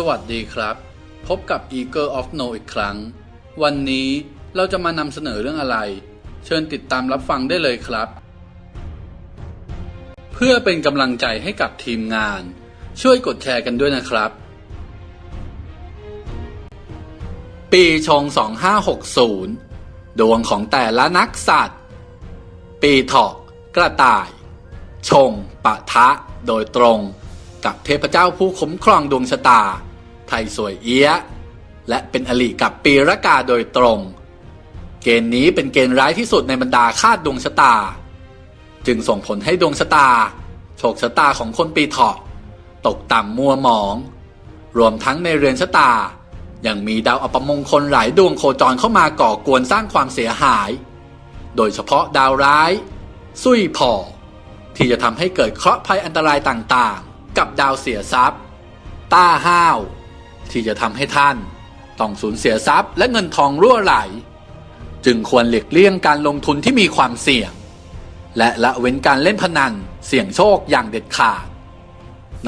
สวัสดีครับ พบกับ Eagle of No อีกครั้ง วันนี้เราจะมานำเสนอเรื่องอะไร เชิญติดตามรับฟังได้เลยครับ เพื่อเป็นกำลังใจให้กับทีมงาน ช่วยกดแชร์กันด้วยนะครับ ปีชง 2560 ดวงของแต่ละนักสัตว์ ปีถาะกระต่าย ชง ปะทะ โดยตรงกับเทพเจ้าผู้คุ้มครองดวงชะตา ไทยสวยเอี้ย และเป็นอลิกับปีระกาโดยตรง เกณฑ์นี้เป็นเกณฑ์ร้ายที่สุดในบรรดาคาดดวงชะตา จึงส่งผลให้ดวงชะตา โชคชะตาของคนปีเถาะ ตกต่ำมัวหมอง รวมทั้งในเรือนชะตายังมีดาวอัปมงคลหลายดวงโคจรเข้ามาก่อกวนสร้างความเสียหาย โดยเฉพาะดาวร้าย ซุยผ่อที่จะทำให้เกิดเคราะห์ภัยอันตรายต่างๆ กับดาวเสียทรัพย์ ต้าห้าว ที่จะทำให้ท่านต้องสูญเสียทรัพย์และเงินทองรั่วไหล จึงควรหลีกเลี่ยงการลงทุนที่มีความเสี่ยง และละเว้นการเล่นพนันเสี่ยงโชคอย่างเด็ดขาด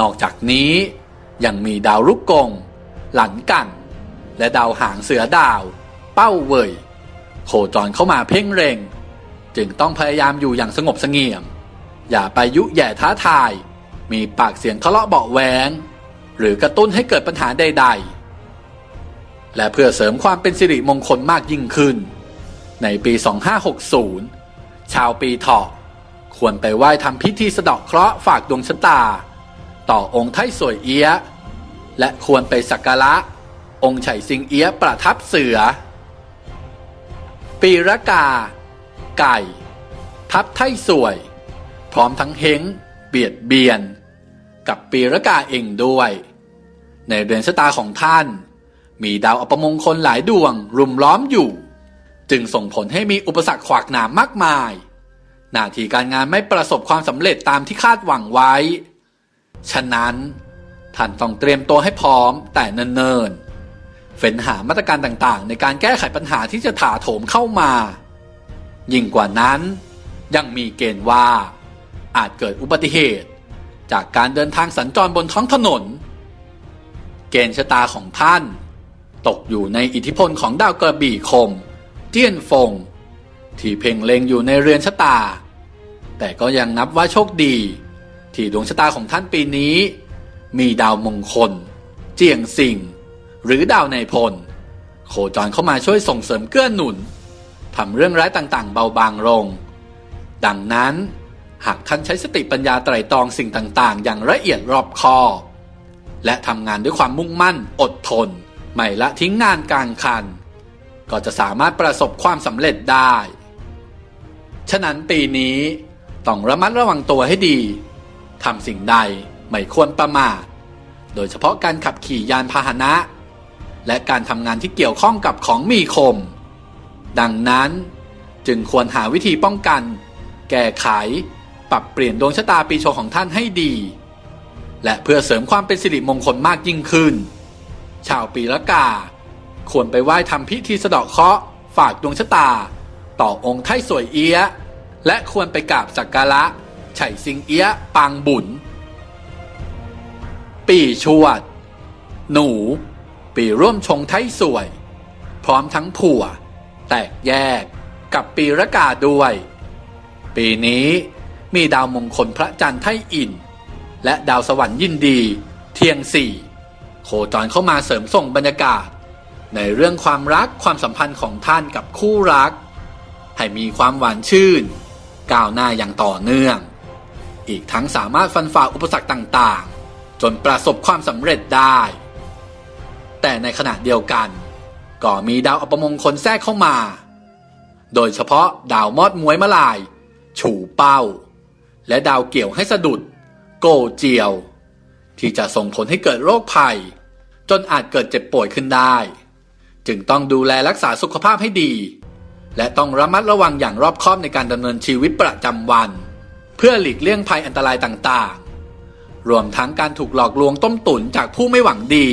นอกจากนี้ยังมีดาวลูกกง หลันกัน และดาวหางเสือดาว เป้าเว่ยโคจรเข้ามาเพ่งเร็ง จึงต้องพยายามอยู่อย่างสงบเสงี่ยม อย่าไปยุแย่ท้าทาย มีปากเสียงทะเลาะเบาะแวง หรือกระตุ้นให้เกิดปัญหาใด ๆ และเพื่อเสริมความเป็นสิริมงคลมากยิ่งขึ้น ในปี 2560 ชาวปีเถาะควรไปไหว้ทำพิธีสะเดาะเคราะห์ฝากดวงชะตา ต่อองค์ไทสวยเอี้ย และควรไปสักการะ องค์ไฉสิงเอี้ยประทับเสือ ปีระกา ไก่ ทับไทสวย พร้อมทั้งเฮงเบียดเบียน กับปีระกาเองด้วย ในเดือนชะตาของท่าน มีดาวอัปมงคลหลายดวงรุมล้อมอยู่ จึงส่งผลให้มีอุปสรรคขวากหนามมากมาย หน้าที่การงานไม่ประสบความสำเร็จตามที่คาดหวังไว้ ฉะนั้น ท่านต้องเตรียมตัวให้พร้อมแต่เนิ่นๆเฟ้นหามาตรการต่างๆ ในการแก้ไขปัญหาที่จะถาโถมเข้ามา ยิ่งกว่านั้นยังมีเกณฑ์ว่า อาจเกิดอุบัติเหตุ จากการเดินทางสัญจรบนท้องถนน เกณฑ์ชะตาของท่าน ตกอยู่ในอิทธิพลของดาวกระบี่คมเจี้ยนฟง ที่เพ่งเล็งอยู่ในเรือนชะตา แต่ก็ยังนับว่าโชคดี ที่ดวงชะตาของท่านปีนี้ มีดาวมงคล เจียงสิงหรือดาวในพล โคจรเข้ามาช่วยส่งเสริมเกื้อหนุนทำเรื่องร้ายต่างๆ เบาบางลง ดังนั้น หากท่านใช้สติปัญญาไตร่ตรองสิ่งต่างๆ อย่างละเอียดรอบคอบ และทำงานด้วยความมุ่งมั่น อดทน ไม่ละทิ้งงานกลางคัน ก็จะสามารถประสบความสำเร็จได้ ฉะนั้นปีนี้ ต้องระมัดระวังตัวให้ดีทำสิ่งใดไม่ควรประมาท โดยเฉพาะการขับขี่ยานพาหนะ และการทำงานที่เกี่ยวข้องกับของมีคม ดังนั้นจึงควรหาวิธีป้องกัน แก้ไข ปรับเปลี่ยนดวงชะตาปีชงของท่านให้ดี และเพื่อเสริมความเป็นสิริมงคลมากยิ่งขึ้น ชาวปีละกา ควรไปไหว้ทำพิธีสะเดาะเคราะห์ฝากดวงชะตา ต่อองค์ไทสวยเอี้ย และควรไปกราบสักการะไฉสิงเอี้ยปางบุญ ปีชวด หนู ปีร่วมชงไทสวย พร้อมทั้งผัว แตกแยกกับปีระกาด้วย ปีนี้มีดาวมงคลพระจันทร์ไทอิน และดาวสวรรค์ยินดี เทียงสี่โคจรเข้ามาเสริมส่งบรรยากาศ ในเรื่องความรักความสัมพันธ์ของท่านกับคู่รัก ให้มีความหวานชื่น ก้าวหน้าอย่างต่อเนื่อง อีกทั้งสามารถฟันฝ่าอุปสรรคต่างๆ จนประสบความสำเร็จได้ แต่ในขณะเดียวกัน ก็มีดาวอัปมงคลแทรกเข้ามา โดยเฉพาะดาวมอดมวยมะลาย ฉูเป้า และดาวเกี่ยวให้สะดุด โกเจียว ที่จะส่งผลให้เกิดโรคภัย จนอาจเกิดเจ็บป่วยขึ้นได้ จึงต้องดูแลรักษาสุขภาพให้ดี และต้องระมัดระวังอย่างรอบคอบในการดำเนินชีวิตประจำวัน เพื่อหลีกเลี่ยงภัยอันตรายต่างๆ รวมทั้งการถูกหลอกลวงต้มตุ๋นจากผู้ไม่หวังดี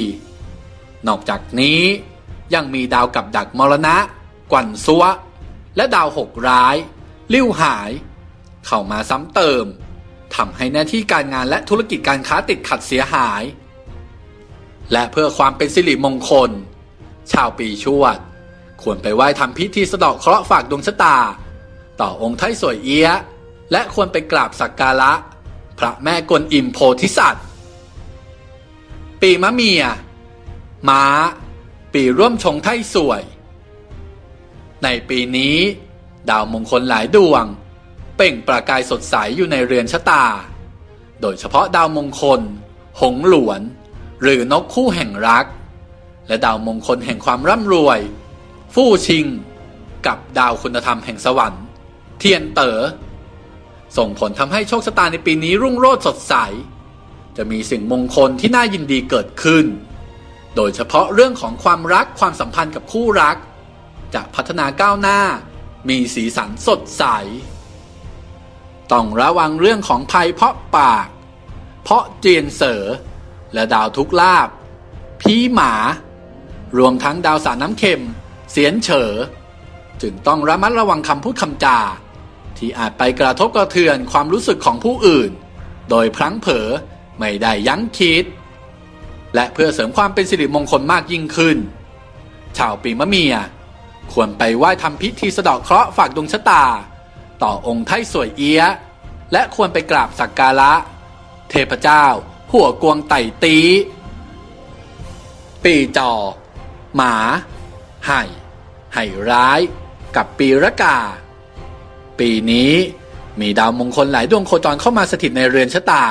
นอกจากนี้ยังมีดาวกับดักมรณะ กวันซัวและดาวหกร้าย ลิ้วหาย เข้ามาซ้ำเติม ทำให้หน้าที่การงานและธุรกิจการค้าติดขัดเสียหาย และเพื่อความเป็นสิริมงคล ชาวปีชวด ควรไปไหว้ทำพิธีสะเดาะเคราะห์ฝากดวงชะตา ต่อองค์ไทยสวยเอี้ย และควรไปกราบสักการะ พระแม่กวนอิมโพธิสัตว์ ปีมะเมีย ม้า ปีร่วมชงไทยสวย ในปีนี้ ดาวมงคลหลายดวง เป่งประกายสดใสอยู่ในเรือนชะตา โดยเฉพาะดาวมงคล หงหลวน หรือนกคู่แห่งรัก และดาวมงคลแห่งความร่ำรวย ฟู่ชิง กับดาวคุณธรรมแห่งสวรรค์ เทียนเต๋อส่งผลทำให้โชคชะตาในปีนี้รุ่งโรจน์สดใส จะมีสิ่งมงคลที่น่ายินดีเกิดขึ้น โดยเฉพาะเรื่องของความรักความสัมพันธ์กับคู่รัก จะพัฒนาก้าวหน้า มีสีสันสดใส ต้องระวังเรื่องของภัยเพาะปาก เพาะเจียนเสอและดาวทุกลาบ พีหมา รวมทั้งดาวสารน้ำเค็ม เสียนเฉอ จึงต้องระมัดระวังคำพูดคำจา ที่อาจไปกระทบกระเทือนความรู้สึกของผู้อื่น โดยพลั้งเผลอไม่ได้ยั้งคิด และเพื่อเสริมความเป็นสิริมงคลมากยิ่งขึ้น ชาวปีมะเมีย ควรไปไหว้ทำพิธีสะเดาะเคราะห์ฝากดวงชะตา ต่อองค์ไทสวยเอี้ยะ และควรไปกราบสักการะ เทพเจ้า หัวกวงไต่ตี ปีจอ หมา ไห่ ไห่ร้าย กับปีระกา ปีนี้มีดาวมงคลหลายดวงโคจรเข้ามาสถิตในเรือนชะตา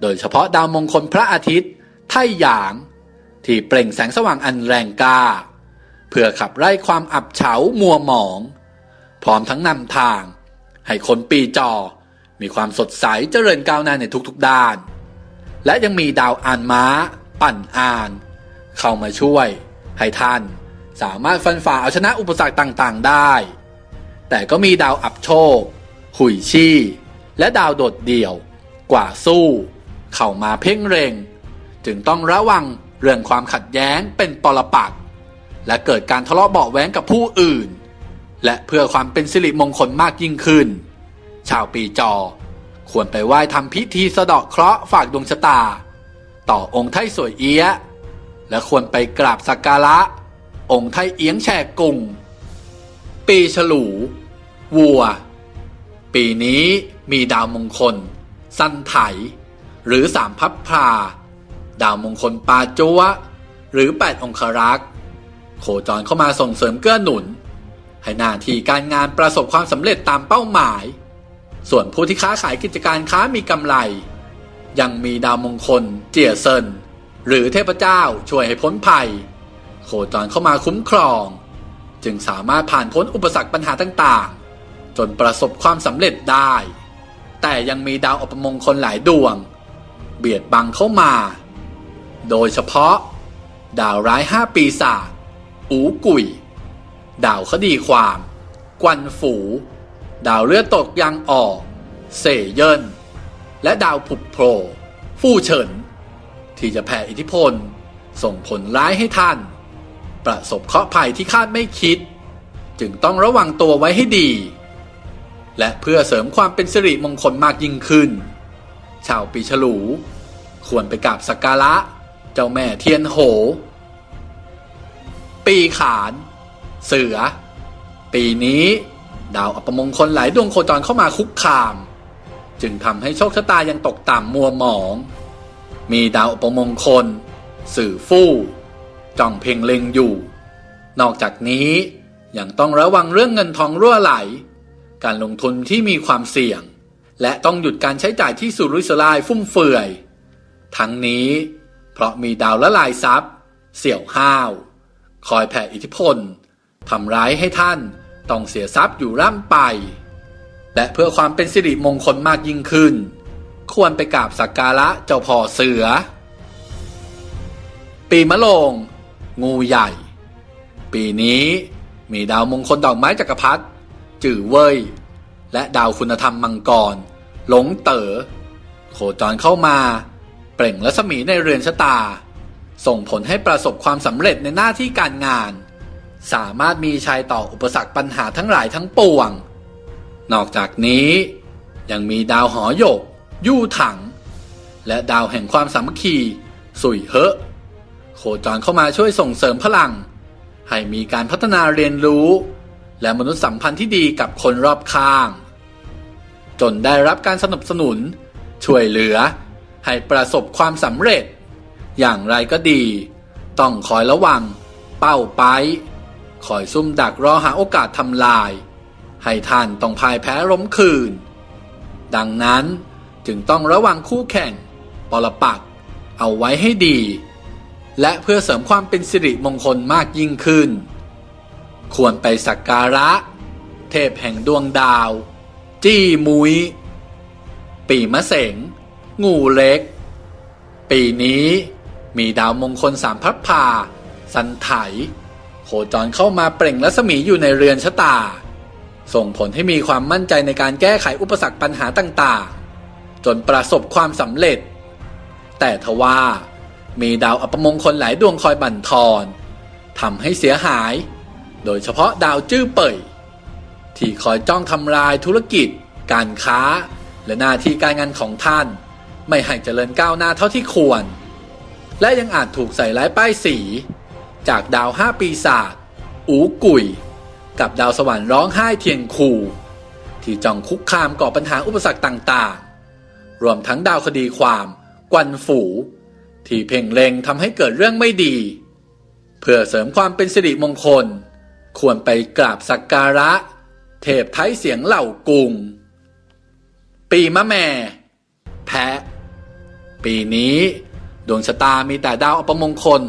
โดยเฉพาะดาวมงคลพระอาทิตย์ ไท่หยาง ที่เปล่งแสงสว่างอันแรงกล้า เพื่อขับไล่ความอับเฉามัวหมอง พร้อมทั้งนำทาง ให้คนปีจอ มีความสดใสเจริญก้าวหน้าในทุกๆด้าน และยังมีดาวอ่านม้า ปั่นอ่าน เข้ามาช่วย ให้ท่านสามารถฟันฝ่าเอาชนะอุปสรรคต่างๆได้ แต่ก็มีดาวอับโชค หุยชี่ และดาวโดดเดี่ยว กว่าสู้ เข้ามาเพ่งเร็ง จึงต้องระวังเรื่องความขัดแย้งเป็นปรปักษ์และเกิดการทะเลาะเบาะแว้งกับผู้อื่น และเพื่อความเป็นสิริมงคลมากยิ่งขึ้น ชาวปีจอ ควรไปไหว้ทำพิธีสะเดาะเคราะห์ฝากดวงชะตา ต่อองค์ไทสวยเอี้ย และควรไปกราบสักการะ องค์ไทเอียงแฉกกุงปีฉลูวัว ปีนี้มีดาวมงคล สั้นไถ หรือสามพับพราดาวมงคลปาจัวหรือแปดองครักษ์โคจรเข้ามาส่งเสริมเกื้อหนุน ให้หน้าที่การงานประสบความสำเร็จตามเป้าหมาย ส่วนผู้ที่ค้าขายกิจการค้ามีกำไร ยังมีดาวมงคล เจียเซินหรือเทพเจ้าช่วยให้พ้นภัย โคจรเข้ามาคุ้มครอง จึงสามารถผ่านพ้นอุปสรรคปัญหาต่างๆ จนประสบความสำเร็จได้ แต่ยังมีดาวอปมงคลหลายดวง เบียดบังเข้ามา โดยเฉพาะ ดาวร้ายห้าปีศาจอูกุย ดาวคดีความ กวนฝู ดาวเลือดตกยังออก เสยเยินและดาวผุบโผล่ฟู่เฉิน ที่จะแผ่อิทธิพล ส่งผลร้ายให้ท่าน ประสบเคราะห์ภัยที่คาดไม่คิด จึงต้องระวังตัวไว้ให้ดี และเพื่อเสริมความเป็นสิริมงคลมากยิ่งขึ้น ชาวปีฉลู ควรไปกราบสักการะ เจ้าแม่เทียนโห ปีขาน เสือ ปีนี้ ดาวอัปมงคลหลายดวงโคจรเข้ามาคุกคาม จึงทำให้โชคชะตายังตกต่ำมัวหมอง มีดาวอัปมงคล สื่อฟู่จ้องเพ่งเล็งอยู่ นอกจากนี้ยังต้องระวังเรื่องเงินทองรั่วไหล การลงทุนที่มีความเสี่ยง และต้องหยุดการใช้จ่ายที่สุรุ่ยสุร่ายฟุ่มเฟือย ทั้งนี้ เพราะมีดาวละลายทรัพย์ เสี่ยวห้าว คอยแผ่อิทธิพล ทำร้ายให้ท่านต้องเสียทรัพย์อยู่ร่ำไป และเพื่อความเป็นสิริมงคลมากยิ่งขึ้น ควรไปกราบสักการะเจ้าพ่อเสือ ปีมะโรงงูใหญ่ ปีนี้มีดาวมงคลดอกไม้จักรพรรดิจื่อเว่ยและดาวคุณธรรมมังกร หลงเต๋อโคจรเข้ามา เปล่งรัศมีในเรือนชะตา ส่งผลให้ประสบความสำเร็จในหน้าที่การงาน สามารถมีชัยต่ออุปสรรคปัญหาทั้งหลายทั้งปวง นอกจากนี้ ยังมีดาวหอหยก ยู่ถัง และดาวแห่งความสามัคคี สุยเหอะโคจรเข้ามาช่วยส่งเสริมพลัง ให้มีการพัฒนาเรียนรู้ และมนุษยสัมพันธ์ที่ดีกับคนรอบข้าง จนได้รับการสนับสนุน ช่วยเหลือ ให้ประสบความสำเร็จ อย่างไรก็ดี ต้องคอยระวัง เป้าไป คอยซุ่มดักรอหาโอกาสทำลาย ให้ท่านต้องพ่ายแพ้ล้มคืน ดังนั้นจึงต้องระวังคู่แข่ง ปรปักเอาไว้ให้ดี และเพื่อเสริมความเป็นสิริมงคลมากยิ่งขึ้น ควรไปสักการะ เทพแห่งดวงดาว จี้มุย ปีมะเสง งูเล็ก ปีนี้มีดาวมงคลสามพับพา สันไถ จรเข้ามาเปล่งรัศมีอยู่ในเรือนชะตา ส่งผลให้มีความมั่นใจในการแก้ไขอุปสรรคปัญหาต่างๆ จนประสบความสำเร็จ แต่ทว่ามีดาวอัปมงคลหลายดวงคอยบั่นทอนทำให้เสียหาย โดยเฉพาะดาวจื้อเป่ย ที่คอยจ้องทำลายธุรกิจ การค้า และหน้าที่การงานของท่าน ไม่ให้เจริญก้าวหน้าเท่าที่ควร และยังอาจถูกใส่ร้ายป้ายสี จากดาวห้าปีศาจอูกุย กับดาวสวรรค์ร้องไห้เทียนคู ที่จ้องคุกคามก่อปัญหาอุปสรรคต่างๆ รวมทั้งดาวคดีความกวนฝู ที่เพ่งเล็งทำให้เกิดเรื่องไม่ดี เพื่อเสริมความเป็นสิริมงคล ควรไปกราบสักการะ เทพไทยเสียงเหล่ากุง ปีมะแม่ แพะ ปีนี้ ดวงชะตามีแต่ดาวอัปมงคล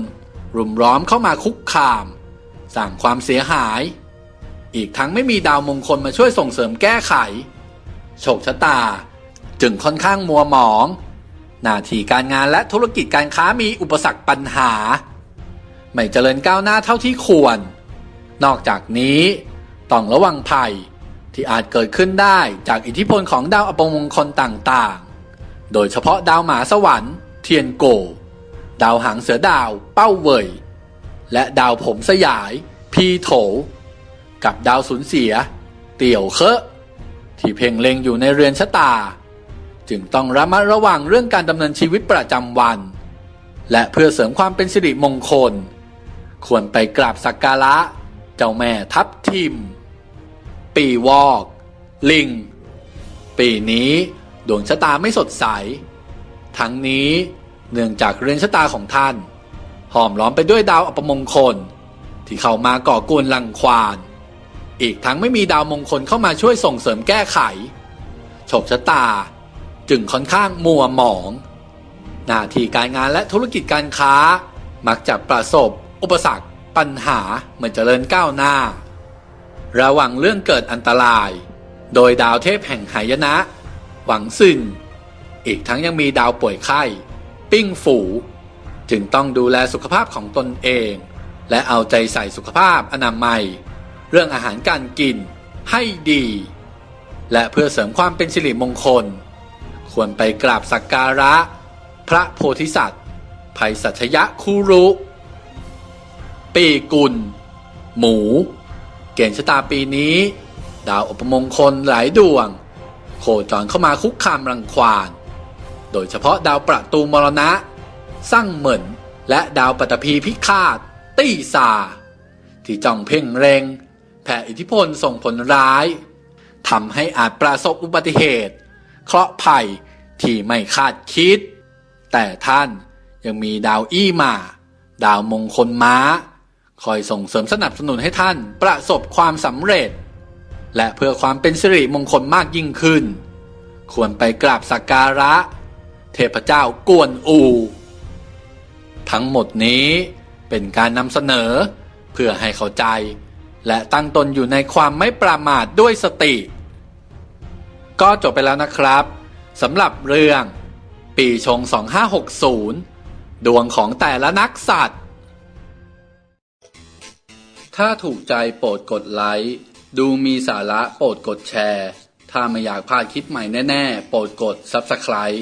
รุมร้อมเข้ามาคุกคาม สร้างความเสียหาย อีกทั้งไม่มีดาวมงคลมาช่วยส่งเสริมแก้ไข โชคชะตา จึงค่อนข้างมัวหมอง หน้าที่การงานและธุรกิจการค้ามีอุปสรรคปัญหา ไม่เจริญก้าวหน้าเท่าที่ควร นอกจากนี้ต้องระวังภัยที่อาจเกิดขึ้นได้จากอิทธิพลของดาวอปมงคลต่างๆ โดยเฉพาะดาวหมาสวรรค์เทียนโก ดาวหางเสือดาวเป้าเว่ย และดาวผมสยาย พีโถ กับดาวสูญเสีย เตี่ยวเคอะที่เพ่งเล็งอยู่ในเรือนชะตา จึงต้องระมัดระวังเรื่องการดำเนินชีวิตประจำวัน และเพื่อเสริมความเป็นสิริมงคล ควรไปกราบสักการะ เจ้าแม่ทับทิม ปีวอก ลิง ปีนี้ดวงชะตาไม่สดใส ทั้งนี้ เนื่องจากเรือนชะตาของท่าน หอมล้อมไปด้วยดาวอัปมงคล ที่เข้ามาก่อกวนลังควาน อีกทั้งไม่มีดาวมงคลเข้ามาช่วยส่งเสริมแก้ไขโชคชะตาจึงค่อนข้างมัวหมอง หน้าที่การงานและธุรกิจการค้า มักจะประสบ อุปสรรค ปัญหาเหมือนเจริญก้าวหน้า ระวังเรื่องเกิดอันตราย โดยดาวเทพแห่งหายนะ หวังซึนอีกทั้งยังมีดาวป่วยไข้ ปิ้งฝู จึงต้องดูแลสุขภาพของตนเอง และเอาใจใส่สุขภาพอนามัย เรื่องอาหารการกินให้ดี และเพื่อเสริมความเป็นสิริมงคล ควรไปกราบสักการะ พระโพธิสัตว์ภัยสัชยะคูรุ ปีกุล หมู เกณฑ์ชะตาปีนี้ ดาวอุปมงคลหลายดวง โคจรเข้ามาคุกคามรังควาน โดยเฉพาะดาวประตูมรณะสร้างเหมือนและดาวปัตตภีพิฆาต ตี้ซา ที่จ้องเพ่งเร็ง แผ่อิทธิพลส่งผลร้ายทำให้อาจประสบอุบัติเหตุ เคราะห์ภัยที่ไม่คาดคิด แต่ท่านยังมีดาวอี้มา ดาวมงคลม้า คอยส่งเสริมสนับสนุนให้ท่านประสบความสำเร็จ และเพื่อความเป็นสิริมงคลมากยิ่งขึ้น ควรไปกราบสักการะ เทพเจ้ากวนอู ทั้งหมดนี้เป็นการนำเสนอเพื่อให้เข้าใจ และตั้งตนอยู่ในความไม่ประมาทด้วยสติ ก็จบไปแล้วนะครับสำหรับเรื่อง ปีชง 2560 ดวงของแต่ละนักสัตว์ ถ้าถูกใจโปรดกดไลค์ดูมีสาระโปรดกดแชร์ ถ้าไม่อยากพลาดคลิปใหม่แน่ ๆ โปรดกด Subscribe